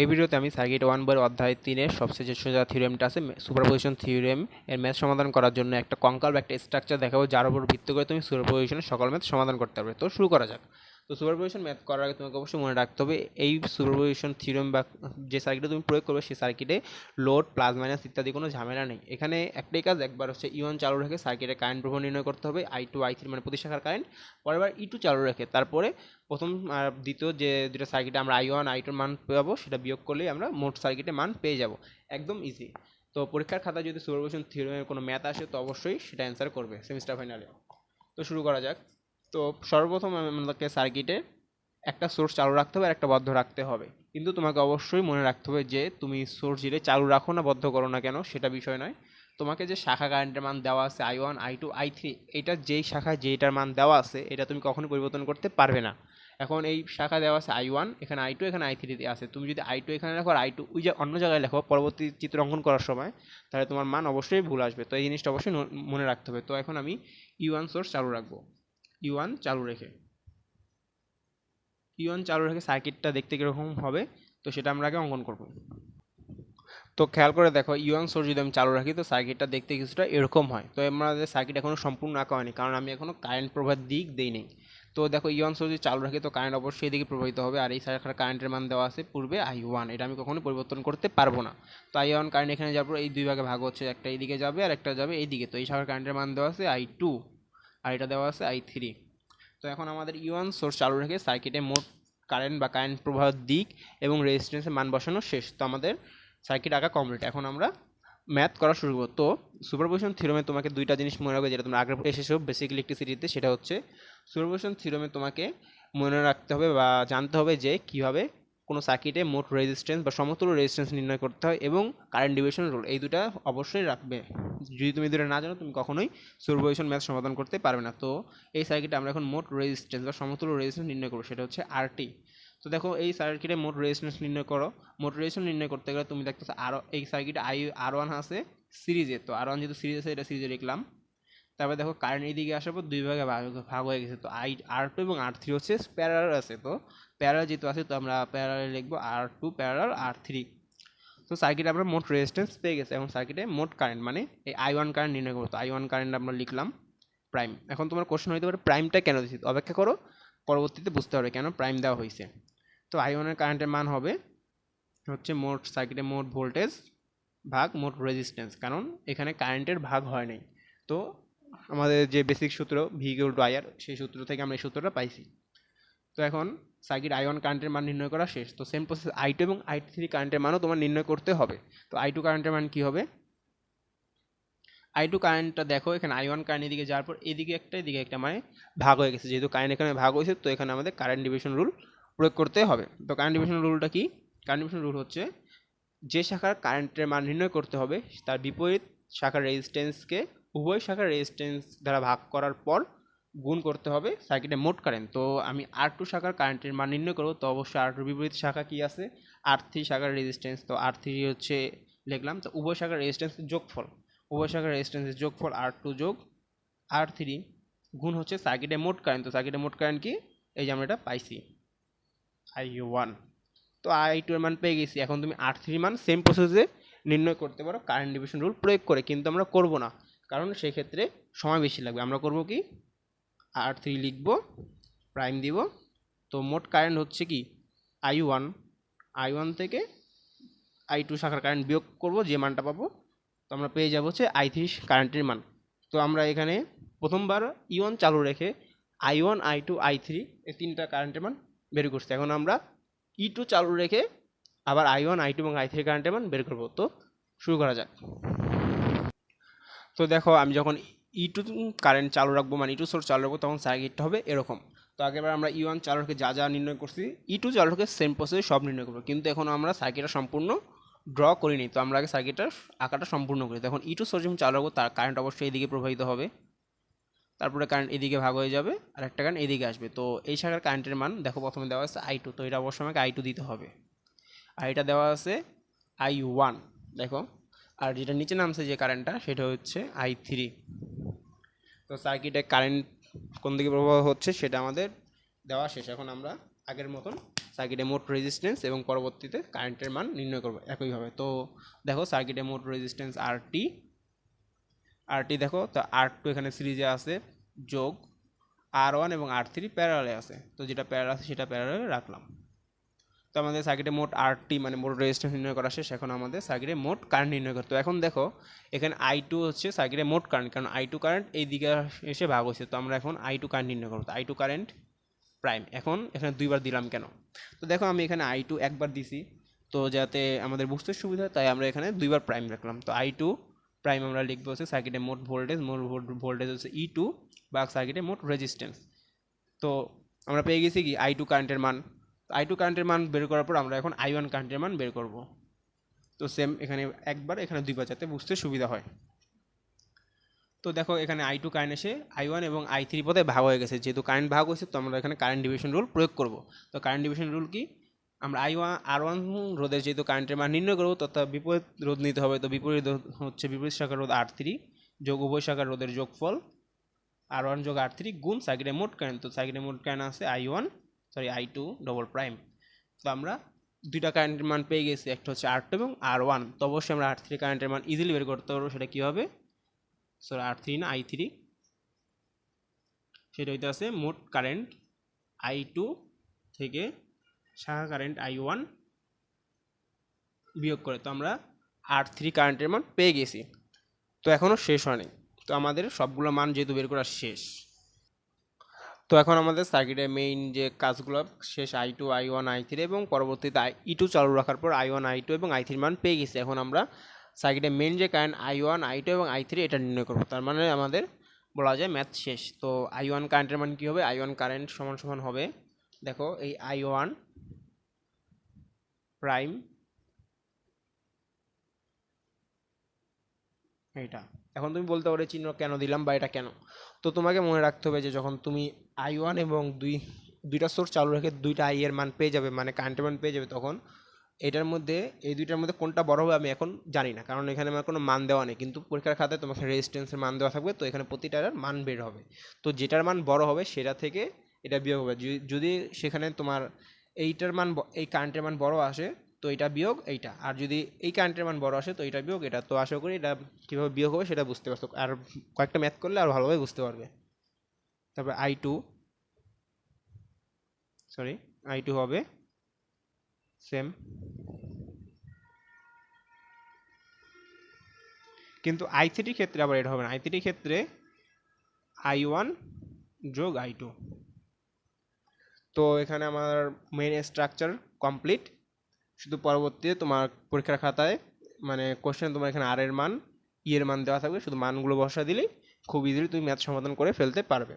এই ভিডিওতে আমি সার্কিট ওয়ান বইয়ের অধ্যায় তিনের সবচেয়ে যে সোজা থিওরেমটা আছে সুপারপজিশন থিওরেম এর ম্যাথ সমাধান করার জন্য একটা কঙ্কাল বা একটা স্ট্রাকচার দেখাবো, যার উপর ভিত্তি করে তুমি সুপারপজিশনের সকল ম্যাথ সমাধান করতে পারবে। তো শুরু করা যাক। তো সুপারপজিশন ম্যাথ করার আগে তোমাকে অবশ্যই মনে রাখতে হবে, এই সুপারপজিশন থিওরেম বা যে সার্কিটে তুমি প্রয়োগ করবে সেই সার্কিটে লোড প্লাস মাইনাস ইত্যাদি কোনো ঝামেলা নেই। এখানে একটাই কাজ, একবার হচ্ছে ই ওয়ান চালু রেখে সার্কিটে কারেন্ট প্রভাব নির্ণয় করতে হবে আই টু আই থ্রি মানে প্রতি শাখার কারেন্ট পরের বার ই টু চালু রেখে তারপরে প্রথম আর দ্বিতীয় যে দুটো সার্কিটে আমরা আই ওয়ান আই টুর মান পাবো, সেটা বিয়োগ করলেই আমরা মোট সার্কিটে মান পেয়ে যাব। একদম ইজি তো পরীক্ষার খাতায় যদি সুপারভিশন থিওরিমের কোনো ম্যাথ আসে, তো অবশ্যই সেটা অ্যান্সার করবে সেমিস্টার ফাইনালে তো শুরু করা যাক। তো সর্বপ্রথম আমাদেরকে সার্কিটে একটা সোর্স চালু রাখতে হবে আর একটা বদ্ধ রাখতে হবে। কিন্তু তোমাকে অবশ্যই মনে রাখতে হবে যে, তুমি সোর্স জিরে চালু রাখো না, বদ্ধ করো না কেন, সেটা বিষয় নয়। তোমাকে যে শাখা কারেন্টের মান দেওয়া আছে I one I two I three এটা যেই শাখায় যেটার মান দেওয়া আছে, এটা তুমি কখনো পরিবর্তন করতে পারবে না। এখন এই শাখা দেওয়া আছে আই ওয়ান এখানে আই টু এখানে আই থ্রি আছে। তুমি যদি আই টু এখানে লেখো আর আই টু ওই যে অন্য জায়গায় লেখো, পরবর্তী চিত্র অঙ্কন করার সময়, তাহলে তোমার মান অবশ্যই ভুল আসবে। তো এই জিনিসটা অবশ্যই মনে রাখতে হবে। তো এখন আমি ইউ ওয়ান সোর্স চালু রাখব। ইউ ওয়ান চালু রেখে। ইউ ওয়ান চালু রেখে সার্কিটটা দেখতে কীরকম হবে, তো সেটা আমরা আগে অঙ্কন করব। তো খেয়াল করে দেখো ইউয়ান সোর্স যদি আমি চালু রাখি, তো সার্কিটটা দেখতে কিছুটা এরকম হয়। তো আমাদের সার্কিট এখনও সম্পূর্ণ আঁকা হয়নি, কারণ আমি এখনও কারেন্ট প্রবাহ দিক দেই নেই। তো দেখো ইউয়ান সোর্স যদি চালু রাখি, তো কারেন্ট অবশ্যই এদিকে প্রবাহিত হবে, আর এই শাখার কারেন্টের মান দেওয়া আছে পূর্বে আই ওয়ান এটা আমি কখনোই পরিবর্তন করতে পারব না। তো আই ওয়ান কারেন্ট এখানে যাওয়ার পর এই দুই ভাগে ভাগ হচ্ছে, একটা এইদিকে যাবে আর একটা যাবে এইদিকে। তো এই শাখার কারেন্টের মান দেওয়া আছে আই টু আর এটা দেওয়া আছে আই থ্রি তো এখন আমাদের ইউয়ান সোর্স চালু রেখে সার্কিটে মোট কারেন্ট বা কারেন্ট প্রবাহের দিক এবং রেজিস্ট্যান্সের মান বসানো শেষ। তো আমাদের সার্কিট আঁকা কমপ্লিট এখন আমরা ম্যাথ করা শুরু করব। তো সুপারপোজিশন থিওরেমে তোমাকে দুইটা জিনিস মনে রাখবে যেটা তোমরা আগে এসেছ। বেসিক ইলেকট্রিসিটিতে সেটা হচ্ছে সুপারপোজিশন থিওরেমে তোমাকে মনে রাখতে হবে বা জানতে হবে যে কীভাবে কোনো সার্কিটে মোট রেজিস্ট্যান্স বা সমতুল্য রেজিস্ট্যান্স নির্ণয় করতে হয় এবং কারেন্ট ডিভিশন রুল এই দুটা অবশ্যই রাখবে। যদি তুমি দুটো না জানো, তুমি কখনোই সুপারপোজিশন ম্যাথ সমাধান করতে পারবে না। তো এই সার্কিটে আমরা এখন মোট রেজিস্ট্যান্স বা সমতুল্য রেজিস্ট্যান্স নির্ণয় করব, সেটা হচ্ছে আরটি তো দেখো, এই সার্কিটে মোট রেজিস্ট্যান্স নির্ণয় করো। মোট রেজিস্ট্যান্স নির্ণয় করতে গেলে তুমি দেখতেছো আরও এই সার্কিটে আই আর ওয়ান আছে সিরিজে তো আর ওয়ান যেহেতু সিরিজ আছে, এটা সিরিজে লিখলাম। তারপরে দেখো কারেন্ট এইদিকে আসার পর দুই ভাগে ভাগ হয়ে গেছে। তো আই আর টু এবং আর থ্রি হচ্ছে প্যারাল আছে। তো প্যারাল যেহেতু আছে, তো আমরা প্যারাল লিখব R two parallel R three তো সার্কিটে আমরা মোট রেজিস্ট্যান্স পেয়ে গেছে। এখন সার্কিটে মোট কারেন্ট মানে এই আই ওয়ান কারেন্ট নির্ণয় করব। তো আই ওয়ান কারেন্ট আমরা লিখলাম প্রাইম এখন তোমার কোশ্চেন হইতে পারে প্রাইমটা কেন দিচ্ছি অপেক্ষা করো, পরবর্তীতে বুঝতে পারবে কেন প্রাইম দেওয়া হয়েছে তো আই ওয়ানের কারেন্টের মান হবে হচ্ছে মোট সার্কিটে মোট ভোল্টেজ ভাগ মোট রেজিস্ট্যান্স কারণ এখানে কারেন্টের ভাগ হয় নাই। তো আমাদের যে বেসিক সূত্র টু আইআর সেই সূত্র থেকে আমরা এই সূত্রটা পাইছি। তো এখন সার্কিট আই ওয়ান কারেন্টের মান নির্ণয় করা শেষ। তো সেম প্রসেস আই টু এবং আই থ্রি কারেন্টের মানও তোমার নির্ণয় করতে হবে। তো আই টু কারেন্টের মান কী হবে? আই টু কারেন্টটা দেখো, এখানে আই ওয়ান কারেন্ট এদিকে যাওয়ার পর এদিকে একটা এদিকে একটা মানে ভাগ হয়ে গেছে। যেহেতু কারেন্ট এখানে ভাগ হয়েছে, তো এখানে আমাদের কারেন্ট ডিভিশন রুল প্রয়োগ করতে হবে। তো কারেন্ট ডিভিশন রুলটা কি? কারেন্ট ডিভিশন রুল হচ্ছে যে শাখার কারেন্টের মান নির্ণয় করতে হবে, তার বিপরীত শাখার রেজিস্ট্যান্সকে উভয় শাখার রেজিস্ট্যান্স দ্বারা ভাগ করার পর গুণ করতে হবে সার্কিটে মোট কারেন্ট তো আমি আর টু শাখার কারেন্টের মান নির্ণয় করব, তো অবশ্যই আর টু বিপরীত শাখা কি আছে? আর থ্রি শাখার রেজিস্ট্যান্স তো আর থ্রি হচ্ছে লিখলাম, তো উভয় শাখার রেজিস্ট্যান্সের যোগফল, উভয় শাখার রেজিস্ট্যান্সের যোগফল আর টু যোগ আর থ্রি গুণ হচ্ছে সার্কিটে মোট কারেন্ট তো সার্কিটে মোট কারেন্ট কি? এই যে আমরা এটা পাইছি আই ওয়ান তো আই টু এর মান পেয়ে গেছি, এখন তুমি আর থ্রি মান সেম প্রসেসে নির্ণয় করতে পারো কারেন্ট ডিভিশন রুল প্রয়োগ করে, কিন্তু আমরা করব না, কারণ সেই ক্ষেত্রে সময় বেশি লাগবে। আমরা করব কি? আর থ্রি লিখব প্রাইম দিব। তো মোট কারেন্ট হচ্ছে কি? আই ওয়ান আই ওয়ান থেকে আই টু শাখার কারেন্ট বিয়োগ করব, যে মানটা পাবো, তো আমরা পেয়ে যাব হচ্ছে আই থ্রি কারেন্টের মান। তো আমরা এখানে প্রথমবার ই ওয়ান চালু রেখে I one I two I three এই তিনটা কারেন্টের মান বের করছি। এখন আমরা ই টু চালু রেখে আবার আই ওয়ান আই টু এবং আই থ্রি কারেন্টের মান বের করব। তো শুরু করা যাক। তো দেখো, আমি যখন ই টু কারেন্ট চালু রাখব মানে ই টু সোর্স চালু রাখব, তখন সার্কিটটা হবে এরকম। তো আগেবার আমরা ই ওয়ান চালু রেখে যা যা নির্ণয় করছি ই টু চালু রেখে সেম প্রসেসে সব নির্ণয় করব। কিন্তু এখন আমরা সার্কিটটা সম্পূর্ণ ড্র করিনি, তো আমরা আগে সার্কিটটার আঁকাটা সম্পূর্ণ করি। তখন ই টু সোর্স যখন চালু রাখব, তার কারেন্ট অবশ্যই এদিকে প্রবাহিত হবে। তারপরে কারেন্ট এদিকে ভাগ হয়ে যাবে, আর একটা কারেন্ট এদিকে আসবে। তো এই শাখার কারেন্টের মান দেখো প্রথমে দেওয়া আছে আই টু তো এটা অবশ্যই আমাকে আই টু দিতে হবে। আর এটা দেওয়া আছে আই ওয়ান দেখো। আর যেটা নিচে নামছে যে কারেন্টটা সেটা হচ্ছে আই থ্রি তো সার্কিটে কারেন্ট কোন দিকে প্রবাহ হচ্ছে সেটা আমাদের দেওয়া শেষ। এখন আমরা আগের মতন সার্কিটে মোট রেজিস্ট্যান্স এবং পরবর্তীতে কারেন্টের মান নির্ণয় করব একইভাবে। তো দেখো সার্কিটে মোট রেজিস্ট্যান্স আর টি আর টি দেখো, তো আর টু এখানে সিরিজে আছে, যোগ আর ওয়ান এবং আর থ্রি প্যারালে আছে। তো যেটা প্যারাল আছে সেটা প্যারালে রাখলাম। তো আমাদের সার্কিটে মোট আর টি মানে মোট রেজিস্ট্যান্স নির্ণয় করা শেষ, এখন আমাদের সার্কিটে মোট কারেন্ট নির্ণয় করতে এখন দেখো, এখানে আই টু হচ্ছে সার্কিটে মোট কারেন্ট কারণ আই টু কারেন্ট এই দিকে এসে ভাগ হয়েছে, তো আমরা এখন আই টু কারেন্ট নির্ণয় করব। আই টু কারেন্ট প্রাইম এখন এখানে দুইবার দিলাম কেন? তো দেখো, আমি এখানে আই টু একবার দিছি, তো যাতে আমাদের বুঝতে সুবিধা হয়, তাই আমরা এখানে দুইবার প্রাইম রাখলাম। তো আই টু প্রাইম আমরা লিখব হচ্ছে সার্কিটে মোট ভোল্টেজ মোট ভোল্টেজ হচ্ছে ই টু বা সার্কিটে মোট রেজিস্ট্যান্স তো আমরা পেয়ে গেছি কি? আই টু কারেন্টের মান। আই টু কারেন্টের মান বের করার পর আমরা এখন আই ওয়ান কারেন্টের মান বের করব। তো সেম এখানে একবার, এখানে দুইবার যাতে বুঝতে সুবিধা হয়। তো দেখো এখানে আই টু কারেন্ট এসে আই ওয়ান এবং আই থ্রি পদে ভাগ হয়ে গেছে। যেহেতু কারেন্ট ভাগ হয়েছে, তো আমরা এখানে কারেন্ট ডিভিশন রুল প্রয়োগ করব। তো কারেন্ট ডিভিশন রুল কি? আমরা আই ওয়ান আর ওয়ান রোধের যেহেতু কারেন্টের মান নির্ণয় করব তো তার বিপরীত রোধ নিতে হবে। তো বিপরীত হচ্ছে বিপরীত শাখার রোধ আর থ্রি যোগ উভয় শাখার রোধের যোগফল। আর ওয়ান যোগ আর থ্রি গুণ সার্কিটের মোট কারেন্ট তো সার্কিটের মোট কারেন্ট আছে I one sorry I two double prime তো আমরা দুইটা কারেন্টের মান পেয়ে গেছি, একটা হচ্ছে আর টু এবং আর ওয়ান তো অবশ্যই আমরা আর থ্রি কারেন্টের মান ইজিলি বের করতে পারব, সেটা কী হবে সরি আর থ্রি না আই থ্রি সেটা হইতে আছে মোট কারেন্ট আই টু থেকে শাখা কারেন্ট আই ওয়ান বিয়োগ করে। তো আমরা আর থ্রি কারেন্টের মান পেয়ে গেছি। তো এখনও শেষ হয়নি। তো আমাদের সবগুলো মান যেহেতু বের করা শেষ। তো এখন আমাদের সার্কিটের মেইন যে কাজগুলো, শেষ I two I one I three এবং পরবর্তীতে আই ই টু চালু রাখার পর আই ওয়ান আই টু এবং আই থ্রির মান পেয়ে গেছি। এখন আমরা সার্কিটের মেইন যে current I one I two এবং আই থ্রি এটা নির্ণয় করব। তার মানে আমাদের বলা যায় ম্যাথ শেষ। তো আই ওয়ান কারেন্টের মান কী হবে? আই ওয়ান কারেন্ট সমান সমান হবে, দেখো এই আই ওয়ান প্রাইম এইটা। এখন তুমি বলতে পারো চিহ্ন কেন দিলাম বা এটা কেন? তো তোমাকে মনে রাখতে হবে যে যখন তুমি আই ওয়ান এবং দুই, দুইটা সোর্স চালু রেখে দুইটা আই এর মান পেয়ে যাবে মানে কারেন্টের মান পেয়ে যাবে তখন, এটার মধ্যে, এই দুইটার মধ্যে কোনটা বড় হবে আমি এখন জানি না। কারণ এখানে আমার কোনো মান দেওয়া নেই। কিন্তু পরীক্ষার খাতায় তোমাকে রেজিস্ট্যান্সের মান দেওয়া থাকবে, তো এখানে প্রতিটার মান বের হবে। তো যেটার মান বড় হবে, সেটা থেকে এটা বিয়োগ হবে। যদি- সেখানে তোমার এইটার মান এই কারেন্টের মান বড় আসে তো এটা বিয়োগ এইটা। আর যদি এই কারেন্টের মান বড় আসে, তো এটা বিয়োগ, এটা তো আশা করি এটা কীভাবে বিয়োগ হবে সেটা বুঝতে পারছ। আর কয়েকটা ম্যাথ করলে আর ভালোভাবে বুঝতে পারবে। তারপর I two sorry I two হবে সেম কিন্তু আই থ্রির ক্ষেত্রে আবার এটা হবে না। আই থ্রির ক্ষেত্রে আই ওয়ান যোগ আই টু তো এখানে আমার মেন স্ট্রাকচার কমপ্লিট শুধু পরবর্তীতে তোমার পরীক্ষার খাতায় মানে কোশ্চেন তোমার এখানে আর এর মান ই এর মান দেওয়া থাকবে। শুধু মানগুলো বসা দিলেই খুব ইজিলি তুমি ম্যাথ সমাধান করে ফেলতে পারবে।